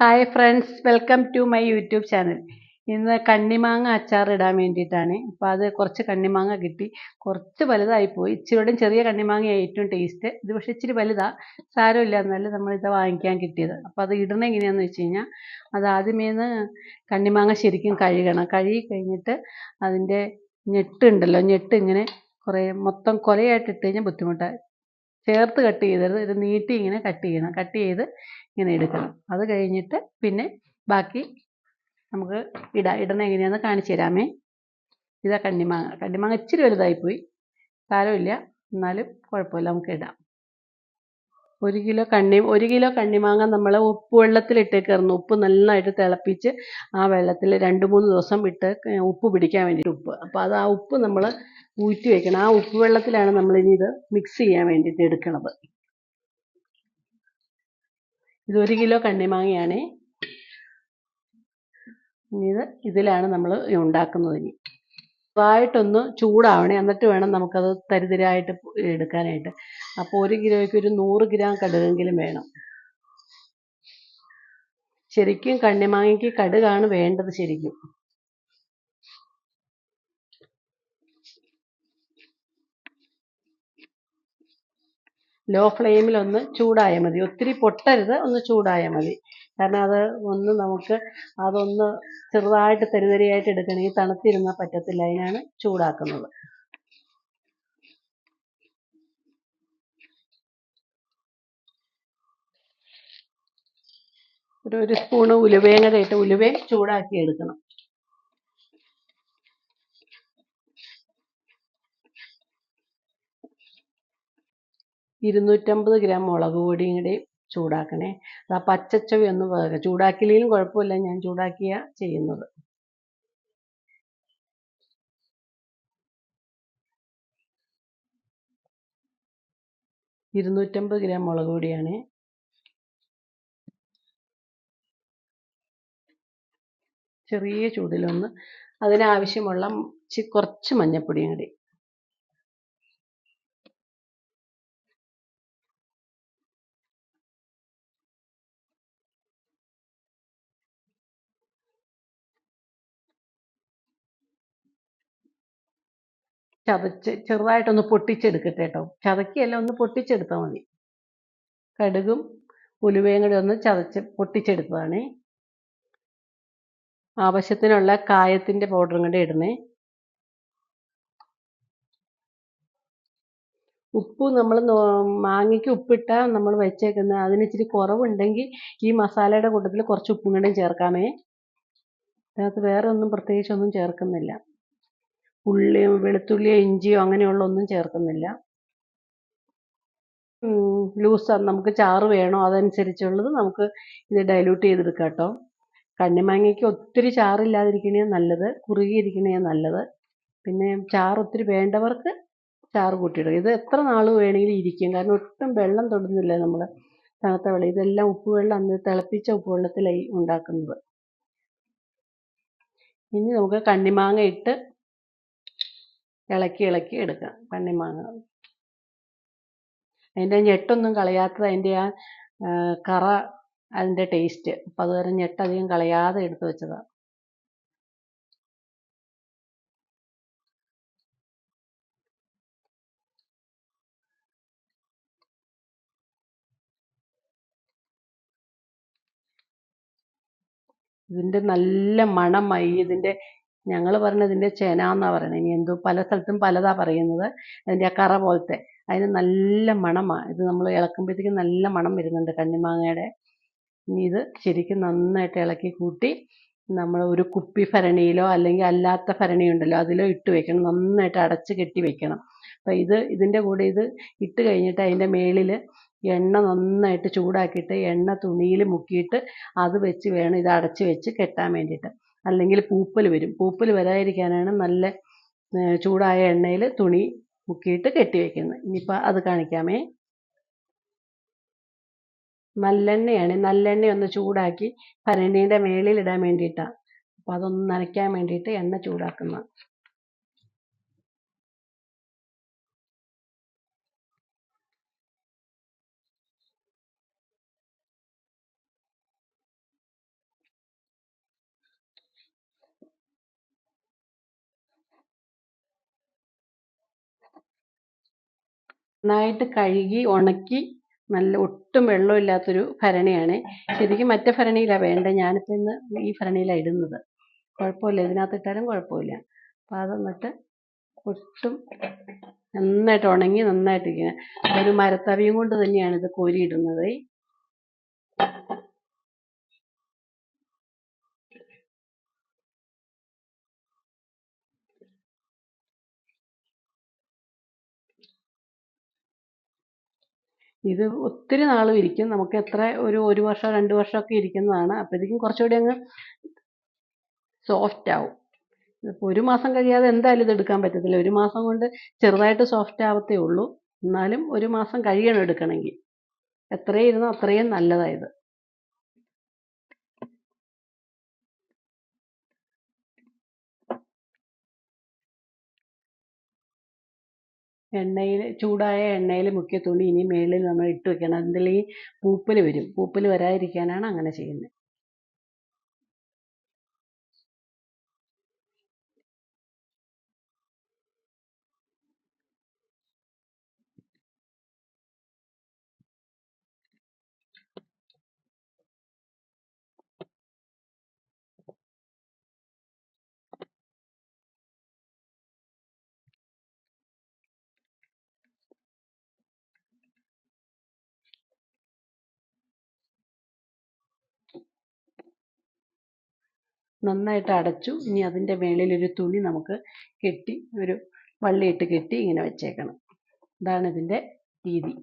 Hi friends welcome to my YouTube channel ഇന്ന് കണ്ണിമാങ്ങ അച്ചാർ ഇടാൻ വേണ്ടിയിട്ടാണ്. അപ്പോൾ അത് കുറച്ച് കണ്ണിമാങ്ങ കിട്ടി. കുറച്ച് വലുതായി പോയി. ഇച്ചിരിയോടും ചെറിയ കണ്ണിമാങ്ങ ഏറ്റവും ടേസ്റ്റ് ഇത് പക്ഷേ ഇച്ചിരി വലുതാണ് സാരമില്ല എന്നാലും നമ്മളിത് വാങ്ങിക്കാൻ കിട്ടിയത്. അപ്പോൾ അത് ഇടണം എങ്ങനെയാന്ന് വെച്ച് കഴിഞ്ഞാൽ അത് ആദ്യമേന്ന് കണ്ണിമാങ്ങ ശരിക്കും കഴുകണം. കഴുകി കഴിഞ്ഞിട്ട് അതിന്റെ ഞെട്ടുണ്ടല്ലോ. ഞെട്ട് ഇങ്ങനെ കുറേ മൊത്തം കൊലയായിട്ട് ഇട്ട് കഴിഞ്ഞാൽ ബുദ്ധിമുട്ടാണ് ചേർത്ത് കട്ട് ചെയ്തത് ഇത് നീട്ടി ഇങ്ങനെ കട്ട് ചെയ്യണം. കട്ട് ചെയ്ത് ഇങ്ങനെ എടുക്കണം. അത് കഴിഞ്ഞിട്ട് പിന്നെ ബാക്കി നമുക്ക് ഇട ഇടണ എങ്ങനെയാണെന്ന് കാണിച്ചു തരാമേ. ഇതാ കണ്ണിമാങ്ങ. കണ്ണിമാങ്ങ ഇച്ചിരി വലുതായിപ്പോയി. സാരമില്ല. എന്നാലും കുഴപ്പമില്ല. നമുക്ക് ഇടാം. ഒരു കിലോ കണ്ണി ഒരു കിലോ കണ്ണിമാങ്ങ നമ്മൾ ഉപ്പ് വെള്ളത്തിലിട്ടേക്കായിരുന്നു ഉപ്പ് നന്നായിട്ട് തിളപ്പിച്ച് ആ വെള്ളത്തിൽ രണ്ട് മൂന്ന് ദിവസം ഇട്ട് ഉപ്പ് പിടിക്കാൻ വേണ്ടിയിട്ട് ഉപ്പ്. അപ്പോൾ അത് ആ ഉപ്പ് നമ്മൾ ഊറ്റി വെക്കണം. ആ ഉപ്പ് വെള്ളത്തിലാണ് നമ്മൾ ഇനി ഇത് മിക്സ് ചെയ്യാൻ വേണ്ടിയിട്ട് എടുക്കണത്. ഇത് ഒരു കിലോ കണ്ണിമാങ്ങയാണ്. ഇത് ഇതിലാണ് നമ്മൾ ഉണ്ടാക്കുന്നത് ഇനി. ചെറുതായിട്ടൊന്ന് ചൂടാവണേ എന്നിട്ട് വേണം നമുക്കത് തരിതരായിട്ട് എടുക്കാനായിട്ട്. അപ്പോൾ ഒരു കിലോയ്ക്ക് ഒരു നൂറ് ഗ്രാം കടുകെങ്കിലും വേണം. ശരിക്കും കണ്ണിമാങ്ങയ്ക്ക് കടുകാണ് വേണ്ടത് ശരിക്കും. ലോ ഫ്ലെയിമിൽ ഒന്ന് ചൂടായാൽ മതി. ഒത്തിരി പൊട്ടരുത് ഒന്ന് ചൂടായാൽ മതി. കാരണം അത് ഒന്ന് നമുക്ക് അതൊന്ന് ചെറുതായിട്ട് തരിതരിയായിട്ട് എടുക്കണമെങ്കിൽ തണുത്തിരുന്നാൽ പറ്റത്തില്ല. അതിനാണ് ചൂടാക്കുന്നത്. ഒരു ഒരു സ്പൂണ് ഉലുവയും കൂടെ ഇട്ട് ചൂടാക്കി എടുക്കണം. ഇരുന്നൂറ്റമ്പത് ഗ്രാം മുളക് പൊടിയും കൂടി ചൂടാക്കണേ. അത് ആ പച്ചച്ചവി ഒന്ന് വേഗം ചൂടാക്കിയില്ലെങ്കിലും കുഴപ്പമില്ല ഞാൻ ചൂടാക്കിയ ചെയ്യുന്നത്. ഇരുന്നൂറ്റമ്പത് ഗ്രാം മുളക് പൊടിയാണ്. ചെറിയ ചൂടിലൊന്ന് അതിനാവശ്യമുള്ള കുറച്ച് മഞ്ഞപ്പൊടിയും കൂടി. ചതച്ച് ചെറുതായിട്ടൊന്ന് പൊട്ടിച്ചെടുക്കട്ടെ കേട്ടോ ചതക്കിയല്ല ഒന്ന് പൊട്ടിച്ചെടുത്താൽ മതി. കടുകും ഉലുവയും കൂടി ഒന്ന് ചതച്ച് പൊട്ടിച്ചെടുത്തതാണ്. ആവശ്യത്തിനുള്ള കായത്തിന്റെ പൗഡറും കൂടി ഇടണേ ഉപ്പ് നമ്മൾ മാങ്ങയ്ക്ക് ഉപ്പിട്ട നമ്മൾ വെച്ചേക്കുന്ന. അതിന് ഇച്ചിരി കുറവുണ്ടെങ്കിൽ ഈ മസാലയുടെ കൂട്ടത്തിൽ കുറച്ച് ഉപ്പും കൂടെയും ചേർക്കാമേ. അതിനകത്ത് വേറെ ഒന്നും പ്രത്യേകിച്ചൊന്നും ചേർക്കുന്നില്ല. ഉള്ളിയോ വെളുത്തുള്ളിയോ ഇഞ്ചിയോ അങ്ങനെയുള്ള ഒന്നും ചേർക്കുന്നില്ല. ലൂസ് നമുക്ക് ചാറ് വേണോ അതനുസരിച്ചുള്ളത് നമുക്ക് ഇത് ഡൈല്യൂട്ട് ചെയ്തെടുക്കാം കേട്ടോ. കണ്ണിമാങ്ങയ്ക്ക് ഒത്തിരി ചാറില്ലാതിരിക്കണേ നല്ലത് കുറുകിയിരിക്കണേ നല്ലത്. പിന്നെ ചാറ് ഒത്തിരി വേണ്ടവർക്ക് ചാറ് കൂട്ടിയിടുക. ഇത് എത്ര നാൾ വേണമെങ്കിലും ഇരിക്കും. കാരണം ഒട്ടും വെള്ളം തൊടുന്നില്ല നമ്മൾ തണുത്ത വെള്ളം. ഇതെല്ലാം ഉപ്പുവെള്ളം അന്ന് തിളപ്പിച്ച ഉപ്പുവെള്ളത്തിലായി ഉണ്ടാക്കുന്നത്. ഇനി നമുക്ക് കണ്ണിമാങ്ങ ഇട്ട് ഇളക്കി ഇളക്കി എടുക്കാം കണ്ണിമാങ്ങ അതിന്റെ ഞെട്ടൊന്നും കളയാത്തത് അതിന്റെ ആ കറ അതിന്റെ ടേസ്റ്റ് അപ്പം അതുവരെ ഞെട്ടധികം കളയാതെ എടുത്തു വെച്ചതാണ് ഇതിന്റെ നല്ല മണമായി ഇതിന്റെ ഞങ്ങൾ പറഞ്ഞത് ഇതിന്റെ ചേന എന്നാണ് പറയുന്നത് ഇനി എന്തോ പല സ്ഥലത്തും പലതാ പറയുന്നത്. അതിന്റെ ആ കറ പോലത്തെ. അതിന് നല്ല മണമാണ് ഇത് നമ്മൾ ഇളക്കുമ്പോഴത്തേക്കും നല്ല മണം വരുന്നുണ്ട് കണ്ണിമാങ്ങയുടെ. ഇനി ഇത് ശരിക്കും നന്നായിട്ട് ഇളക്കി കൂട്ടി നമ്മൾ ഒരു കുപ്പി ഭരണിയിലോ അല്ലെങ്കിൽ അല്ലാത്ത ഭരണി ഉണ്ടല്ലോ അതിലോ ഇട്ട് വെക്കണം. നന്നായിട്ട് അടച്ച് കെട്ടി വെക്കണം. അപ്പോൾ ഇത് ഇതിന്റെ കൂടെ ഇത് ഇട്ട് കഴിഞ്ഞിട്ട് അതിന്റെ മേളിൽ എണ്ണ നന്നായിട്ട് ചൂടാക്കിയിട്ട് എണ്ണ തുണിയിൽ മുക്കിയിട്ട് അത് വെച്ച് വേണം ഇത് അടച്ച് വെച്ച് കെട്ടാൻ വേണ്ടിയിട്ട്. അല്ലെങ്കിൽ പൂപ്പൽ വരും. പൂപ്പൽ വരാതിരിക്കാനാണ് നല്ല ചൂടായ എണ്ണയിൽ തുണി മുക്കിയിട്ട് കെട്ടി വെക്കുന്നത്. ഇനിയിപ്പോൾ അത് കാണിക്കാമേ. നല്ലെണ്ണയാണ്. നല്ലെണ്ണ ഒന്ന് ചൂടാക്കി ഭരണീന്റെ മേളിൽ ഇടാൻ വേണ്ടിയിട്ടാണ് അപ്പോൾ അതൊന്ന് നനയ്ക്കാൻ വേണ്ടിയിട്ട് എണ്ണ ചൂടാക്കുന്ന നന്നായിട്ട് കഴുകി ഉണക്കി നല്ല ഒട്ടും വെള്ളമില്ലാത്തൊരു ഭരണിയാണ്. ശരിക്കും മറ്റേ ഭരണിയിലാണ് വേണ്ടത് ഞാനിപ്പോൾ ഇന്ന് ഈ ഭരണിയിലാണ് ഇടുന്നത്. കുഴപ്പമില്ല. ഇതിനകത്തിട്ടാലും കുഴപ്പമില്ല. അപ്പോൾ അത് എന്നിട്ട് ഒട്ടും നന്നായിട്ട് ഉണങ്ങി നന്നായിട്ട് ഇരിക്കുന്നത് ഒരു മരത്തവിയും കൊണ്ട് തന്നെയാണ് ഇത് കോരിയിടുന്നത് ഇത് ഒത്തിരി നാൾ ഇരിക്കും. നമുക്ക് എത്ര ഒരു ഒരു വർഷം രണ്ട് ഒക്കെ ഇരിക്കുന്നതാണ്. അപ്പോഴത്തേക്കും കുറച്ചുകൂടി അങ്ങ് സോഫ്റ്റ് ആവും. ഇതിപ്പോൾ ഒരു മാസം കഴിയാതെ എന്തായാലും ഇത് എടുക്കാൻ പറ്റത്തില്ല. ഒരു മാസം കൊണ്ട് ചെറുതായിട്ട് സോഫ്റ്റ് ആവത്തേ ഉള്ളൂ. എന്നാലും ഒരു മാസം കഴിയണം എടുക്കണമെങ്കിൽ. എത്രയും ഇരുന്നോ അത്രയും നല്ലതായത് എണ്ണയിൽ ചൂടായ എണ്ണയിൽ മുക്കിയ തുണി ഇനി മേളിൽ നമ്മൾ ഇട്ട് വെക്കണം. എന്തെങ്കിലും പൂപ്പൽ വരും. പൂപ്പൽ വരാതിരിക്കാനാണ് അങ്ങനെ ചെയ്യുന്നത്. നന്നായിട്ട് അടച്ചു. ഇനി അതിന്റെ മേളിൽ ഒരു തുണി നമുക്ക് കെട്ടി ഒരു വള്ളിയിട്ട് കെട്ടി ഇങ്ങനെ വെച്ചേക്കണം. ഇതാണ് ഇതിന്റെ രീതി.